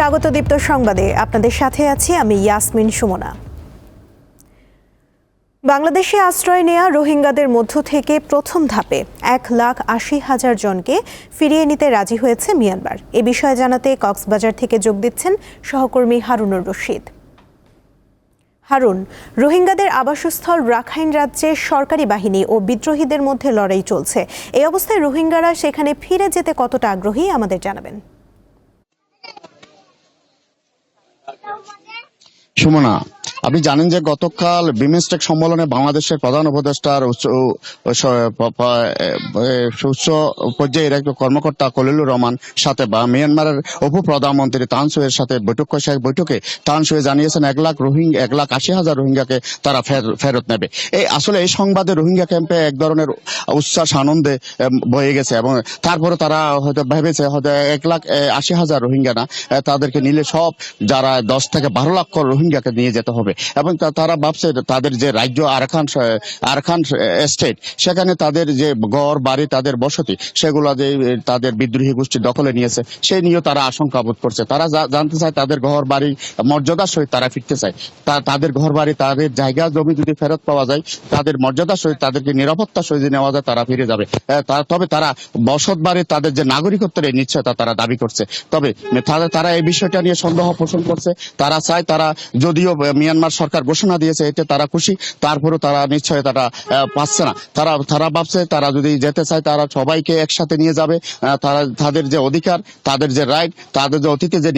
স্বাগত দীপ্ত সংবাদে। আপনাদের সাথে আছি আমি ইয়াসমিন সুমনা। বাংলাদেশে আশ্রয় নেয়া রোহিঙ্গাদের মধ্য থেকে প্রথম ধাপে এক লাখ আশি হাজার জনকে ফিরিয়ে নিতে রাজি হয়েছে মিয়ানমার। এ বিষয়ে জানাতে কক্সবাজার থেকে যোগ দিচ্ছেন সহকর্মী হারুনুর রশিদ। হারুন, রোহিঙ্গাদের আবাসস্থল রাখাইন রাজ্যে সরকারি বাহিনী ও বিদ্রোহীদের মধ্যে লড়াই চলছে। এই অবস্থায় রোহিঙ্গারা সেখানে ফিরে যেতে কতটা আগ্রহী আমাদের জানাবেন। সুমনা আপনি জানেন যে গতকাল বিমস্টেক সম্মেলনে বাংলাদেশের প্রধান উপদেষ্টার উচ্চ পর্যায়ের এক কর্মকর্তা কলিলুর রহমান সাথে বা মিয়ানমারের উপ প্রধানমন্ত্রী তানসুয়ের সাথে বৈঠক করে সেই বৈঠকে তানসুয়ে জানিয়েছেন, এক লাখ রোহিঙ্গা, এক লাখ আশি হাজার রোহিঙ্গাকে তারা ফেরত নেবে। এই আসলে এই সংবাদে রোহিঙ্গা ক্যাম্পে এক ধরনের উচ্ছ্বাস, আনন্দে বয়ে গেছে এবং তারপরে তারা হয়তো ভেবেছে, হয়তো এক লাখ আশি হাজার রোহিঙ্গা না তাদেরকে নিলে সব যারা দশ থেকে বারো লক্ষ রোহিঙ্গাকে নিয়ে যেতে হবে। এবং তারা ভাবছে তাদের যে রাজ্য আরখান আরখান স্টেট সেখানে তাদের যে গড় বাড়ি, তাদের বসতি, সেগুলো যে তাদের বিদ্রোহী গোষ্ঠী দখলে নিয়েছে, সেই নিয়েও তারা আশঙ্কা বোধ করছে। তারা জানতে চায় তাদের ঘর, বাড়ি, মর্যাদার সহিত তারা ফিরতে চায়। তাদের ঘর, বাড়ি, তাদের জায়গা, জমি যদি ফেরত পাওয়া যায়, তাদের মর্যাদার সহিত তাদেরকে নিরাপত্তা সহিত নেওয়া যায়, তারা ফিরে যাবে। তবে তারা বসত, বাড়ি, তাদের যে নাগরিকত্বের এই নিশ্চয়তা তারা দাবি করছে। তবে তারা এই বিষয়টা নিয়ে সন্দেহ পোষণ করছে। তারা চায় তারা যদিও মিয়ানমার সরকার ঘোষণা দিয়েছে এতে তারা খুশি তারপরেও তারা নিশ্চয়তাটা আহ, পাচ্ছে না। তারা তারা ভাবছে তারা যদি যেতে চায় তারা সবাইকে একসাথে নিয়ে যাবে। তারা তাদের যে অধিকার তাদের যে রাইট তাদের যে অতীতে যে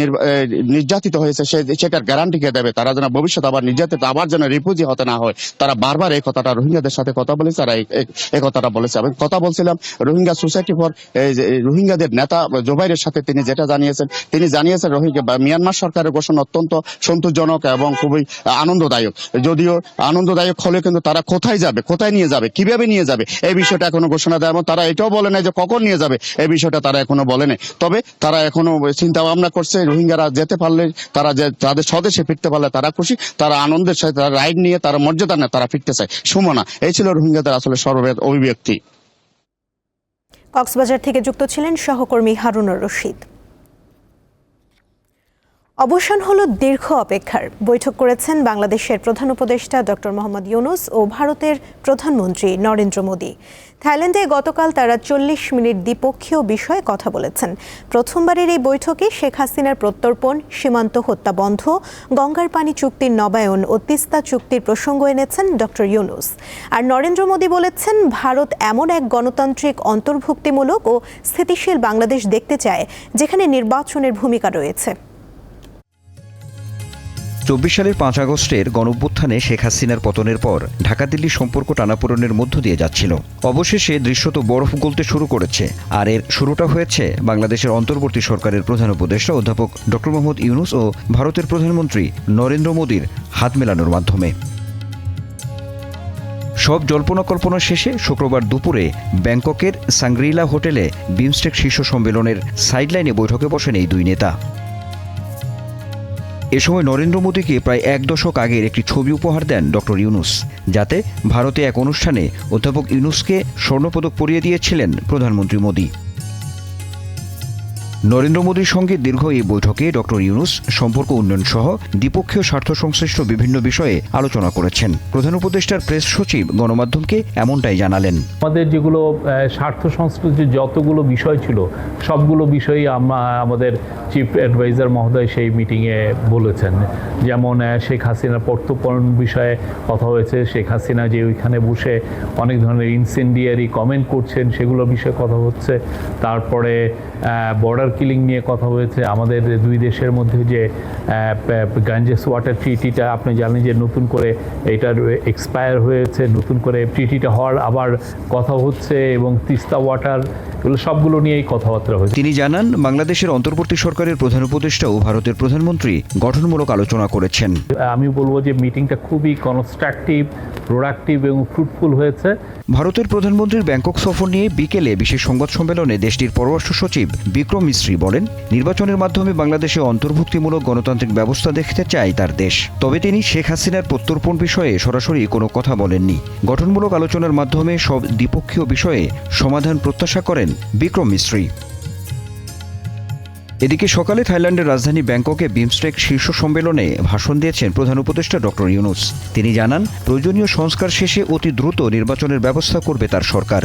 নির্যাতিত হয়েছে সে সেটার গ্যারান্টি কে দেবে? তারা যেন ভবিষ্যৎ আবার নির্যাতিত আবার যেন রিপুজি হতে না হয়। তারা বারবার এই কথাটা রোহিঙ্গাদের সাথে কথা বলেছে তারা এই- কথাটা বলেছে। আমি কথা বলছিলাম রোহিঙ্গা সোসাইটি ফর রোহিঙ্গাদের নেতা জোবাইরের সাথে তিনি যেটা জানিয়েছেন তিনি জানিয়েছেন রোহিঙ্গা মিয়ানমার সরকারের ঘোষণা অত্যন্ত সন্তোষজনক এবং খুবই আনন্দদায়ক। যদিও আনন্দদায়ক হলে কিন্তু তারা কোথায় যাবে, কোথায় নিয়ে যাবে, কীভাবে নিয়ে যাবে, এই বিষয়টা এখনও ঘোষণা দেয় এবং তারা এটাও বলে নাই যে কখন নিয়ে যাবে, এই বিষয়টা তারা এখনও বলে নাই। তবে তারা এখনও চিন্তা ভাবনা করছে, রোহিঙ্গারা যেতে পারলে তারা যে তাদের স্বদেশে ফিরতে পারলে তারা খুশি, তারা আনন্দের সাথে তারা রাইড নিয়ে, তারা মর্যাদা নেয় তারা ফিরতে চায়। সুমনা, এই ছিল রোহিঙ্গাদের আসলে সর্বভেদ অভিব্যক্তি। কক্সবাজার থেকে যুক্ত ছিলেন সহকর্মী হারুনুর রশিদ। অবসান হলো দীর্ঘ অপেক্ষার। বৈঠক করেছেন বাংলাদেশের প্রধান উপদেষ্টা ডক্টর মোহাম্মদ ইউনুস ও ভারতের প্রধানমন্ত্রী নরেন্দ্র মোদী। থাইল্যান্ডে গতকাল তারা চল্লিশ মিনিট দ্বিপক্ষীয় বিষয়ে কথা বলেছেন। প্রথমবারের এই বৈঠকে শেখ হাসিনার প্রত্যর্পণ, সীমান্ত হত্যা বন্ধ, গঙ্গার পানি চুক্তির নবায়ন ও তিস্তা চুক্তির প্রসঙ্গ এনেছেন ডক্টর ইউনুস। আর নরেন্দ্র মোদী বলেছেন, ভারত এমন এক গণতান্ত্রিক অন্তর্ভুক্তিমূলক ও স্থিতিশীল বাংলাদেশ দেখতে চায়, যেখানে নির্বাচনের ভূমিকা রয়েছে। চব্বিশ সালের পাঁচ আগস্টের গণঅভ্যুত্থানে শেখ হাসিনার পতনের পর ঢাকা দিল্লি সম্পর্ক টানাপোড়নের মধ্য দিয়ে যাচ্ছিল। অবশেষে দৃশ্যত বরফ গলতে শুরু করেছে। আর এর শুরুটা হয়েছে বাংলাদেশের অন্তর্বর্তী সরকারের প্রধান উপদেষ্টা অধ্যাপক ডক্টর মোহাম্মদ ইউনুস ও ভারতের প্রধানমন্ত্রী নরেন্দ্র মোদীর হাত মেলানোর মাধ্যমে। সব জল্পনা কল্পনা শেষে শুক্রবার দুপুরে ব্যাংককের সাংগ্রিলা হোটেলে বিমস্টেক শীর্ষ সম্মেলনের সাইডলাইনে বৈঠকে বসেন এই দুই নেতা। এ সময় নরেন্দ্র মোদীকে প্রায় এক দশক আগের একটি ছবি উপহার দেন ডক্টর ইউনুস, যাতে ভারতে এক অনুষ্ঠানে অধ্যাপক ইউনুসকে স্বর্ণপদক পরিয়ে দিয়েছিলেন প্রধানমন্ত্রী মোদী। নরেন্দ্র মোদীর সঙ্গে দীর্ঘ এই বৈঠকে ডক্টর ইউনুস, সম্পর্ক উন্নয়ন সহ দ্বিপক্ষীয় স্বার্থ সংশ্লিষ্ট বিভিন্ন বিষয়ে আলোচনা করেছেন। প্রধান উপদেষ্টার প্রেস সচিব গণমাধ্যমকে এমনটাই জানালেন। আমাদের যেগুলো স্বার্থ সংশ্লিষ্ট যতগুলো বিষয় ছিল, সবগুলো বিষয়ই আমরা, আমাদের চিফ অ্যাডভাইজার মহোদয় সেই মিটিংয়ে বলেছেন। যেমন শেখ হাসিনার প্রত্যর্পণ বিষয়ে কথা হয়েছে, শেখ হাসিনা যে ওইখানে বসে অনেক ধরনের ইনসেন্ডিয়ারি কমেন্ট করছেন, সেগুলো বিষয়ে কথা হচ্ছে। তারপরে বর্ডার কিলিং নিয়ে কথা হয়েছে। আমাদের দুই দেশের মধ্যে যে গাঞ্জেস ওয়াটার ট্রিটিটা আপনি জানেন যে নতুন করে এটার এক্সপায়ার হয়েছে, নতুন করে ট্রিটিটা হওয়ার আবার কথা হচ্ছে এবং তিস্তা ওয়াটার এগুলো সবগুলো নিয়েই কথাবার্তা হয়েছে। তিনি জানান বাংলাদেশের অন্তর্বর্তী সরকারের প্রধান উপদেষ্টা ও ভারতের প্রধানমন্ত্রী গঠনমূলক আলোচনা করেছেন। আমি বলব যে মিটিংটা খুবই কনস্ট্রাকটিভ প্রোডাক্টিভ এবং ফ্রুটফুল হয়েছে। ভারতের প্রধানমন্ত্রীর ব্যাংকক সফর নিয়ে বিকেলে বিশেষ সংবাদ সম্মেলনে দেশটির পররাষ্ট্র সচিব বিক্রম মিশ্রী বলেন নির্বাচনের মাধ্যমে বাংলাদেশে অন্তর্ভুক্তিমূলক গণতান্ত্রিক ব্যবস্থা দেখতে চায় তার দেশ। তবে তিনি শেখ হাসিনার প্রত্যর্পণ বিষয়ে সরাসরি কোনো কথা বলেননি। গঠনমূলক আলোচনার মাধ্যমে সব দ্বিপক্ষীয় বিষয়ে সমাধান প্রত্যাশা করেন বিক্রম মিস্ত্রি। এদিকে সকালে থাইল্যান্ডের রাজধানী ব্যাংককে বিমস্টেক শীর্ষ সম্মেলনে ভাষণ দিয়েছেন প্রধান উপদেষ্টা ডক্টর ইউনুস। তিনি জানান, প্রয়োজনীয় সংস্কার শেষে অতি দ্রুত নির্বাচনের ব্যবস্থা করবে তার সরকার।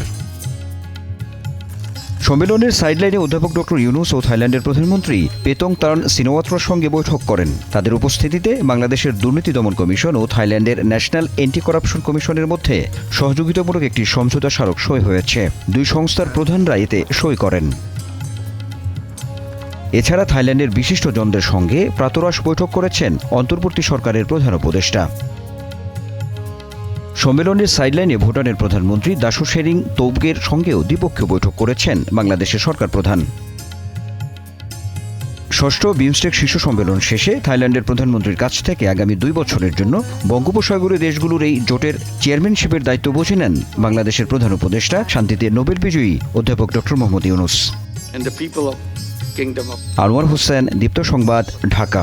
সম্মেলনের সাইডলাইনে অধ্যাপক ডক্টর ইউনুস ও থাইল্যান্ডের প্রধানমন্ত্রী পেতং তার্ন সিনোওয়াত্রার সঙ্গে বৈঠক করেন। তাদের উপস্থিতিতে বাংলাদেশের দুর্নীতি দমন কমিশন ও থাইল্যান্ডের ন্যাশনাল এন্টি করাপশন কমিশনের মধ্যে সহযোগিতামূলক একটি সমঝোতা স্মারক সই হয়েছে। দুই সংস্থার প্রধানরা এতে সই করেন। এছাড়া থাইল্যান্ডের বিশিষ্টজনদের সঙ্গে প্রাতরাশ বৈঠক করেছেন অন্তর্বর্তী সরকারের প্রধান উপদেষ্টা। সম্মেলনের সাইডলাইনে ভুটানের প্রধানমন্ত্রী দাশু শেরিং তৌবগের সঙ্গেও দ্বিপক্ষীয় বৈঠক করেছেন বাংলাদেশের সরকার প্রধান। ষষ্ঠ বিমস্টেক শীর্ষ সম্মেলন শেষে থাইল্যান্ডের প্রধানমন্ত্রীর কাছ থেকে আগামী দুই বছরের জন্য বঙ্গোপসাগরীয় দেশগুলোর এই জোটের চেয়ারম্যানশিপের দায়িত্ব বুঝে নেন বাংলাদেশের প্রধান উপদেষ্টা শান্তিতে নোবেল বিজয়ী অধ্যাপক ডক্টর মোহাম্মদ ইউনুস। আনোয়ার হোসেন দীপ্ত সংবাদ ঢাকা।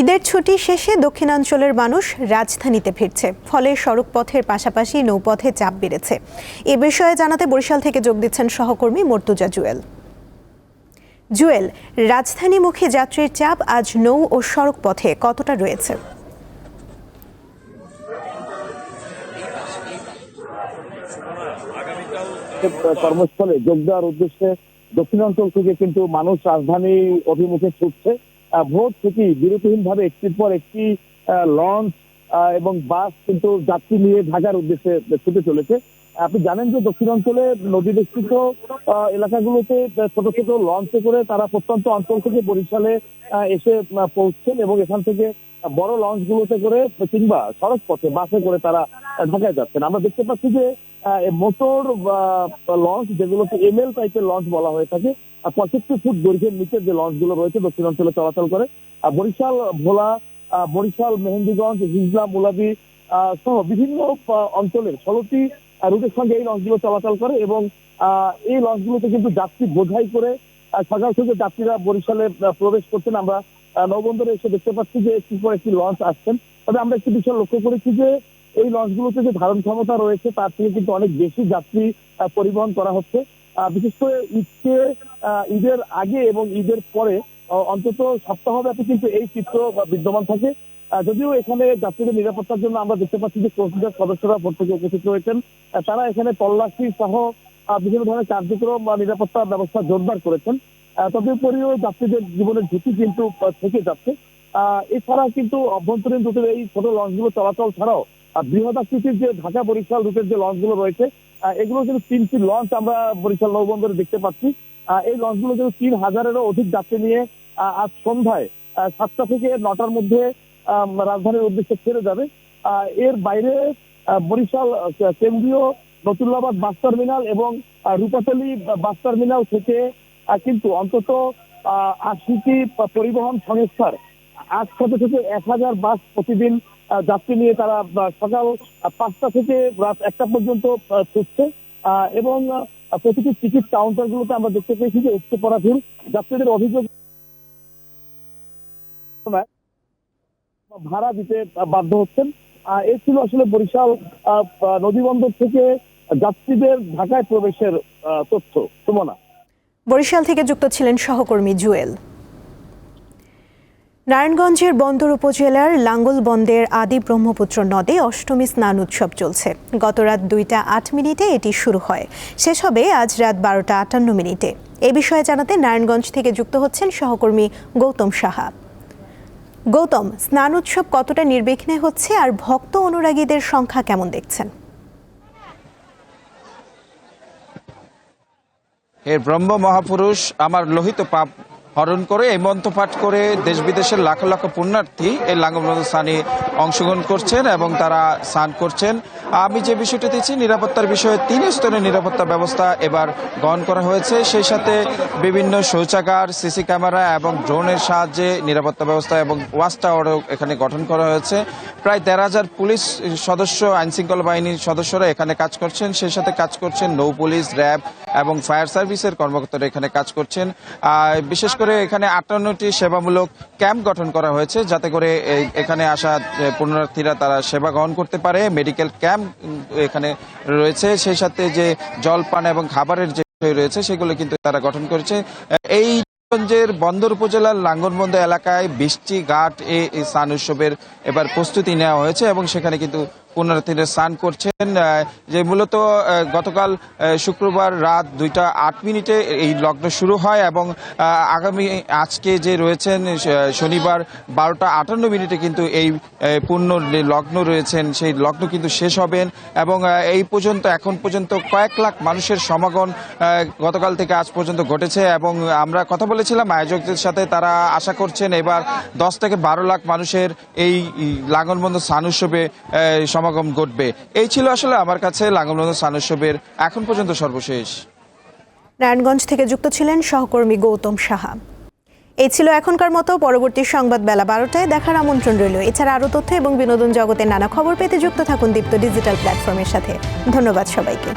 ঈদের ছুটি শেষে দক্ষিণাঞ্চলের মানুষ রাজধানীতে ফিরছে, ফলে সড়ক পথের পাশাপাশি নৌপথে চাপ বেড়েছে। এ বিষয়ে জানাতে বরিশাল থেকে যোগ দিচ্ছেন সহকর্মী মর্তুজা জুয়েল। জুয়েল, রাজধানীমুখী যাত্রীর চাপ আজ নৌ ও সড়ক পথে কতটা রয়েছে? কর্মস্থলে যোগ দেওয়ার উদ্দেশ্যে দক্ষিণাঞ্চল থেকে কিন্তু মানুষ রাজধানী অভিমুখে ছুটছে। ভোর থেকে বিরতিহীন ভাবে একটির পর একটি লঞ্চ এবং বাস কিন্তু যাত্রী নিয়ে ঢাকার উদ্দেশ্যে ছুটে চলেছে। আপনি জানেন যে দক্ষিণাঞ্চলে নদী বেষ্টিত এলাকাগুলোতে ছোট ছোট লঞ্চে করে তারা প্রত্যন্ত অঞ্চল থেকে বরিশালে এসে পৌঁছছেন এবং এখান থেকে বড় লঞ্চগুলোতে করে কিংবা সড়ক পথে বাসে করে তারা ঢাকায় যাচ্ছেন। আমরা দেখতে পাচ্ছি যে মোটর লঞ্চ যেগুলোকে এমএল টাইপের লঞ্চ বলা হয়ে থাকে পঁয়ষট্টি ফুট দৈর্ঘ্যের নিচে যে লঞ্চগুলো রয়েছে দক্ষিণাঞ্চলে চলাচল করে, আর বরিশাল, ভোলা বরিশাল, মেহেন্দিগঞ্জ হিজলা মুলাদি সহ বিভিন্ন অঞ্চলের ষোলোটি রুটের সঙ্গে এই লঞ্চগুলো চলাচল করে এবং এই লঞ্চগুলোতে কিন্তু যাত্রী বোঝাই করে সকাল থেকে যাত্রীরা বরিশালে প্রবেশ করছেন। আমরা নৌবন্দরে এসে দেখতে পাচ্ছি যে একটির পর একটি লঞ্চ আসছেন। তবে আমরা একটি বিষয় লক্ষ্য করেছি যে, এই লঞ্চগুলোতে যে ধারণ ক্ষমতা রয়েছে, তার থেকে কিন্তু অনেক বেশি যাত্রী পরিবহন করা হচ্ছে। বিশেষ করে ঈদকে ঈদের আগে এবং ঈদের পরে অন্তত সপ্তাহব্যাপী কিন্তু এই চিত্র বিদ্যমান থাকে। যদিও এখানে যাত্রীদের নিরাপত্তার জন্য আমরা দেখতে পাচ্ছি যে কোস্টগার্ড সদস্যরা ভোর থেকে উপস্থিত রয়েছেন। তারা এখানে তল্লাশি সহ বিভিন্ন ধরনের কার্যক্রম বা নিরাপত্তা ব্যবস্থা জোরদার করেছেন। তদুপরিও যাত্রীদের জীবনের ঝুঁকি কিন্তু থেকে যাচ্ছে। এছাড়া কিন্তু অভ্যন্তরীণ রুটের এই ছোট লঞ্চগুলো চলাচল ছাড়াও আকৃতির যে ঢাকা বরিশাল রুটের যে লঞ্চগুলো রয়েছে এগুলো কিন্তু তিনটি লঞ্চ আমরা বরিশাল নৌবন্দরে দেখতে পাচ্ছি। এই লঞ্চগুলো কিন্তু তিন হাজারেরও অধিক যাত্রী নিয়ে আজ সন্ধ্যায় সাতটা থেকে নটার মধ্যে রাজধানীর উদ্দেশ্যে ছেড়ে যাবে। এর বাইরে বরিশাল কেন্দ্রীয় নতুল্লাবাদ বাস টার্মিনাল এবং রূপাতলী বাস টার্মিনাল থেকে কিন্তু অন্তত আশিটি পরিবহন সংস্থার আজ থেকে এক হাজার বাস প্রতিদিন যাত্রী নিয়ে তারা সকাল পাঁচটা থেকে রাত একটা পর্যন্ত ছুটছে। এবং প্রতিটি টিকিট কাউন্টার গুলোতে আমরা দেখতে পেয়েছি যে উঠতে পড়া ভিড়। যাত্রীদের অভিযোগ ভাড়া দিতে বাধ্য হচ্ছেন। এই ছিল আসলে বরিশাল নদীবন্দর থেকে যাত্রীদের ঢাকায় প্রবেশের তথ্য। সুমনা। বরিশাল থেকে যুক্ত ছিলেন সহকর্মী জুয়েল। নারায়ণগঞ্জের বন্দর উপজেলার লাঙ্গলবন্দের আদি ব্রহ্মপুত্র নদে অষ্টমী স্নান উৎসব চলছে। গত রাত দুইটা আট মিনিটে এটি শুরু হয়। শেষ হবে আজ রাত বারোটা আটান্ন মিনিটে। এ বিষয়ে জানাতে নারায়ণগঞ্জ থেকে যুক্ত হচ্ছেন সহকর্মী গৌতম সাহা। গৌতম, স্নান উৎসব কতটা নির্বিঘ্নে হচ্ছে আর ভক্ত অনুরাগীদের সংখ্যা কেমন দেখছেন? হে ব্রহ্ম মহাপুরুষ আমার লোহিত পাপ হরণ করে এই মন্ত্রপাঠ করে দেশ বিদেশের লাখ লাখ পুণ্যার্থী এই লাঙ্গবন্ধ স্থানে অংশগ্রহণ করছেন এবং তারা স্নান করছেন। আমি যে বিষয়টি দিচ্ছি, নিরাপত্তার বিষয়ে তিন স্তরের নিরাপত্তা ব্যবস্থা এবার গ্রহণ করা হয়েছে। সেই সাথে বিভিন্ন শৌচাগার, সিসি ক্যামেরা এবং ড্রোনের সাহায্যে নিরাপত্তা ব্যবস্থা এবং ওয়াচ টাওয়ারও এখানে গঠন করা হয়েছে। প্রায় দেড় হাজার পুলিশ সদস্য, আইনশৃঙ্খলা বাহিনীর সদস্যরা এখানে কাজ করছেন। সেই সাথে কাজ করছেন নৌ পুলিশ, র্যাব এবং ফায়ার সার্ভিসের কর্মকর্তারা এখানে কাজ করছেন। বিশেষ করে এখানে আটান্নটি সেবামূলক ক্যাম্প গঠন করা হয়েছে, যাতে করে এখানে আসা পুণ্যার্থীরা তারা সেবা গ্রহণ করতে পারে। মেডিকেল ক্যাম্প এখানে রয়েছে। সেই সাথে যে জলপান এবং খাবারের যে রয়েছে, সেগুলো কিন্তু তারা গঠন করেছে। এই গঞ্জের বন্দর উপজেলার লাঙ্গনবন্দ এলাকায় বৃষ্টি ঘাট এ স্নান উৎসবের এবার প্রস্তুতি নেওয়া হয়েছে এবং সেখানে কিন্তু পুনরার্থীরা স্নান করছেন যে মূলত গতকাল শুক্রবার রাত দুইটা আট মিনিটে এই লগ্ন শুরু হয় এবং আগামী, আজকে যে রয়েছেন শনিবার বারোটা আটান্ন মিনিটে কিন্তু এই পূর্ণ লগ্ন রয়েছেন, সেই লগ্ন কিন্তু শেষ হবেন এবং এই পর্যন্ত, এখন পর্যন্ত কয়েক লাখ মানুষের সমাগম গতকাল থেকে আজ পর্যন্ত ঘটেছে এবং আমরা কথা বলেছিলাম আয়োজকদের সাথে, তারা আশা করছেন এবার দশ থেকে বারো লাখ মানুষের এই লাঙ্গলবন্ধ স্নান উৎসবে সমাগম ঘটবে। এই ছিল আসলে আমার কাছে স্নান উৎসবের এখন পর্যন্ত সর্বশেষ। নারায়ণগঞ্জ থেকে যুক্ত ছিলেন সহকর্মী গৌতম সাহা। এই ছিল এখনকার মতো, পরবর্তী সংবাদ বেলা বারোটায় দেখার আমন্ত্রণ রইল। এছাড়া আরও তথ্য এবং বিনোদন জগতের নানা খবর পেতে যুক্ত থাকুন দীপ্ত ডিজিটাল প্ল্যাটফর্মের সাথে। ধন্যবাদ সবাইকে।